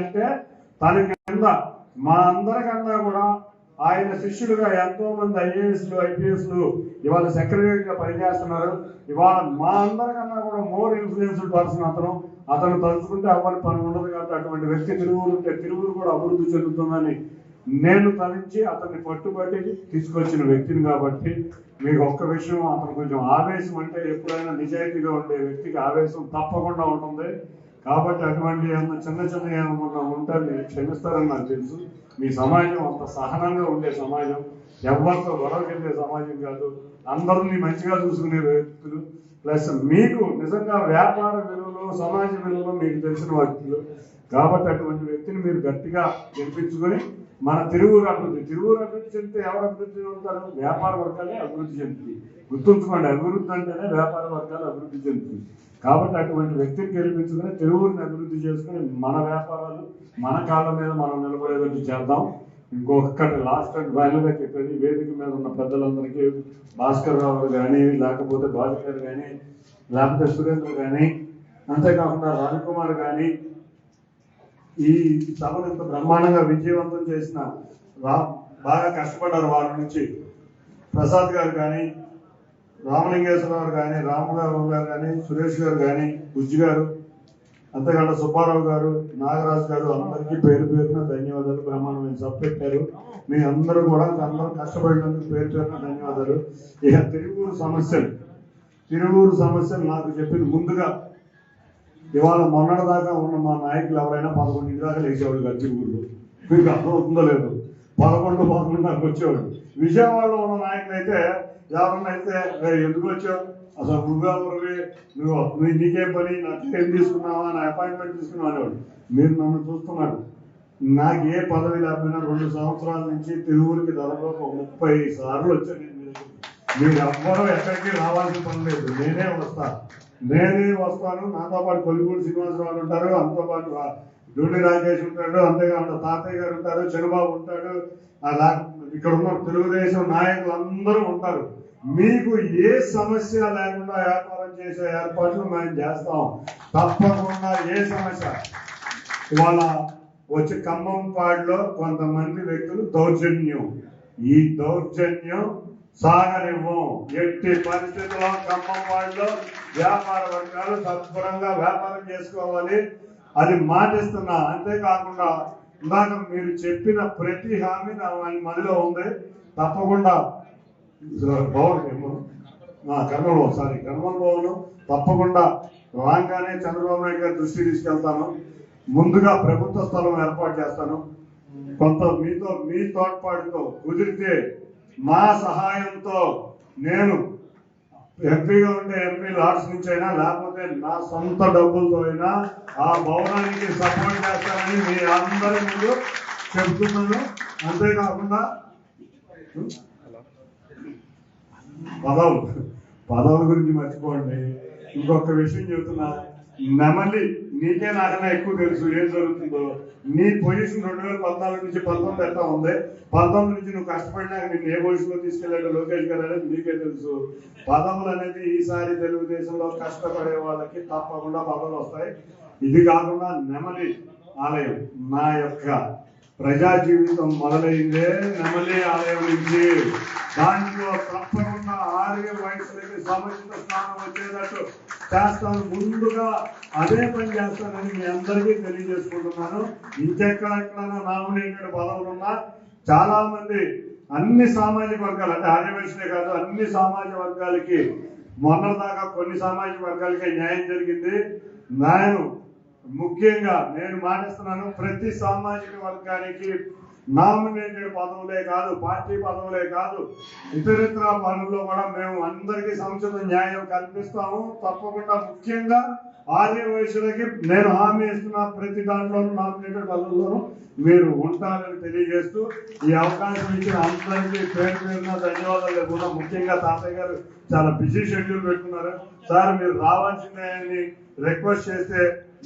అంటే తన కింద మా అందరికన్నా కూడా ఆయన శిష్యులుగా ఎంతో మంది ఐఏఎస్లు ఐపీఎస్లు ఇవాళ సెక్రటరీగా పనిచేస్తున్నారు. ఇవాళ మా అందరికన్నా కూడా మోర్ ఇన్ఫ్లుయెన్స్డ్ పర్సన్ అతను. అతను తలుచుకుంటే అవ్వని పని ఉండదు కాబట్టి అటువంటి వ్యక్తి తిరువురు ఉంటే తిరువురు కూడా అభివృద్ధి చెందుతుందని నేను తలించి అతన్ని పట్టుబట్టి తీసుకొచ్చిన వ్యక్తిని కాబట్టి మీకు ఒక్క విషయం అతను కొంచెం ఆవేశం అంటే ఎప్పుడైనా నిజాయితీగా ఉండే వ్యక్తికి ఆవేశం తప్పకుండా ఉంటుంది. కాబట్టి అటువంటి ఏమన్నా చిన్న చిన్న ఏమన్నా ఉంటే మీరు క్షమిస్తారని నాకు తెలుసు. మీ సమాజం అంత సహనంగా ఉండే సమాజం. ఎవరితో గొడవకెళ్ళే సమాజం కాదు. అందరినీ మంచిగా చూసుకునే వ్యక్తులు. ప్లస్ మీకు నిజంగా వ్యాపార విలువలు సమాజ విలువలు మీకు తెలిసిన వ్యక్తులు. కాబట్టి అటువంటి వ్యక్తిని మీరు గట్టిగా గెలిపించుకొని మన తిరువురు అభివృద్ధి. తిరువురు అభివృద్ధి చెందితే ఎవరు అభివృద్ధి చెందుతారు? వ్యాపార వర్గాలే అభివృద్ధి చెందుతుంది గుర్తుంచుకోండి అభివృద్ధి అంటేనే వ్యాపార వర్గాలు అభివృద్ధి చెందుతుంది కాబట్టి అటువంటి వ్యక్తిని గెలిపించుకుని తిరువురిని అభివృద్ధి చేసుకుని మన వ్యాపారాలు మన కాళ్ళ మీద మనం నిలబడేటట్టు చేద్దాం. ఇంకొకటి లాస్ట్ అండ్ ఫైనల్గా చెప్పేది వేదిక మీద ఉన్న పెద్దలందరికీ భాస్కర్ రావు కానీ లేకపోతే బాలు కానీ లేకపోతే సురేంద్ర కానీ అంతేకాకుండా రాజకుమార్ కానీ ఈ సభను ఇంత బ్రహ్మాండంగా విజయవంతం చేసిన రా బాగా కష్టపడ్డారు వారి నుంచి. ప్రసాద్ గారు కానీ రామలింగేశ్వరరావు కానీ రామగారు గారు కానీ సురేష్ గారు కానీ బుజ్జి గారు అంతేకాకుండా సుబ్బారావు గారు నాగరాజు గారు అందరికీ పేరు పేరున ధన్యవాదాలు. బ్రహ్మాండమైన సభ పెట్టారు. మీ అందరూ కూడా అందరూ కష్టపడినందుకు పేరు పేరున ధన్యవాదాలు. ఇక తిరువూరు సమస్యలు. తిరువూరు సమస్యలు నాకు చెప్పిన ముందుగా ఇవాళ మొన్నటి దాకా ఉన్న మా నాయకులు ఎవరైనా పదకొండు దాకా లేచేవాళ్ళు కాదు తిరువూరులో మీకు అర్థం అవుతుందో లేదు? పదకొండు పదకొండు దాకా వచ్చేవాడు విజయవాడలో ఉన్న నాయకులు అయితే ఎవరన్నా అయితే ఎందుకు వచ్చావు? అసలు నువ్వు నువ్వు నువ్వు నీకేం పని? నాకు ఏం తీసుకున్నావా? నా అపాయింట్మెంట్ తీసుకున్నావు? అనేవాడు మీరు నన్ను చూస్తున్నారు. నాకు ఏ పదవి లేకపోయినా రెండు సంవత్సరాల నుంచి తిరువురికి దాదాపు ఒక ముప్పై సార్లు వచ్చాను మీరు ఎవ్వరూ ఎక్కడికి రావాల్సిన పని లేదు. నేనే వస్తాను నేనే వస్తాను నాతో పాటు కొలిగూడు శ్రీనివాసరావు ఉంటారు అంతో పాటు డూడి రాజేష్ ఉంటాడు అంతేకాకుండా తాతయ్య గారు ఉంటారు చంద్రబాబు ఉంటాడు అలా ఇక్కడ ఉన్న తెలుగుదేశం నాయకులు అందరూ ఉంటారు. మీకు ఏ సమస్య లేకుండా వ్యాపారం చేసే ఏర్పాట్లు మేము చేస్తాం. తప్పకుండా ఏ సమస్య? ఇవాళ వచ్చి ఖమ్మం పాడులో కొంతమంది వ్యక్తులు దౌర్జన్యం. ఈ దౌర్జన్యం సాగనివ్వం. ఎట్టి పరిస్థితుల్లో ఖమ్మం వాళ్ళు వ్యాపార వర్గాలు తత్పరంగా వ్యాపారం చేసుకోవాలి. అది మాటిస్తున్నా. అంతేకాకుండా ఇందాక మీరు చెప్పిన ప్రతి హామీ నా మనలో ఉంది. తప్పకుండా భవన్ ఏమో కర్మలో సారీ కర్మల భవన్ తప్పకుండా రాగానే చంద్రబాబు నాయుడు గారి దృష్టి తీసుకెళ్తాను. ముందుగా ప్రభుత్వ స్థలం ఏర్పాటు చేస్తాను. కొంత మీతో మీ తోడ్పాటుతో కుదిరితే మా సహాయంతో నేను ఎంపీగా ఉండే ఎంపీ లాడ్స్ నుంచి అయినా లేకపోతే నా సొంత డబ్బులతో అయినా ఆ భవనానికి సపోర్ట్ చేస్తానని మీ అందరి ముందు చెప్తున్నాను. అంతేకాకుండా పదవులు. పదవుల గురించి మర్చిపోండి. ఇంకొక విషయం చెబుతున్నా. నెమలి నీకే నాకన్నా ఎక్కువ తెలుసు ఏం జరుగుతుందో. నీ పొజిషన్ రెండు వేల పద్నాలుగు నుంచి పంతొమ్మిది ఎట్లా ఉంది. పంతొమ్మిది నుంచి నువ్వు కష్టపడినాక నిన్ను ఏ పొజిషన్లో తీసుకెళ్ళాడు లోకేష్ గారు అనేది నీకే తెలుసు. పదములు అనేది ఈసారి తెలుగుదేశంలో కష్టపడే వాళ్ళకి తప్పకుండా పదవులు వస్తాయి. ఇది కాకుండా నెమలి ఆలయం నా యొక్క ప్రజా జీవితం మొదలైందే నెమలి ఆలయం నుంచి. దాంట్లో తప్పకుండా ఆర్య వయసులకి సముచిత స్థానం వచ్చేటట్టు చేస్తాను. ముందుగా అదే పని చేస్తానని మీ అందరికీ తెలియజేసుకుంటున్నాను. ఇంకెక్కడెక్కడైనా నామినేటెడ్ పదవులు ఉన్నా చాలా మంది అన్ని సామాజిక వర్గాలు అంటే ఆర్య వయసులే కాదు అన్ని సామాజిక వర్గాలకి మొన్న దాకా కొన్ని సామాజిక వర్గాలకి న్యాయం జరిగింది. నాయను ముఖ్యంగా నేను మాటిస్తున్నాను ప్రతి సామాజిక వర్గానికి నామినేటెడ్ పదవులే కాదు పార్టీ పదవులే కాదు ఇతరితర పనుల్లో కూడా మేము అందరికీ సముచిత న్యాయం కల్పిస్తాము. తప్పకుండా ముఖ్యంగా ఆర్య వయసులకి నేను హామీ ఇస్తున్న ప్రతి దాంట్లోనూ నామినేటెడ్ పదవుల్లోనూ మీరు ఉంటారని తెలియజేస్తూ ఈ అవకాశం ఇచ్చిన అందరికీ పేరు పేరున ధన్యవాదాలు కూడా ముఖ్యంగా తాతయ్య గారు చాలా బిజీ షెడ్యూల్ పెట్టుకున్నారు. సార్ మీరు రావాల్సిందే అని రిక్వెస్ట్ చేస్తే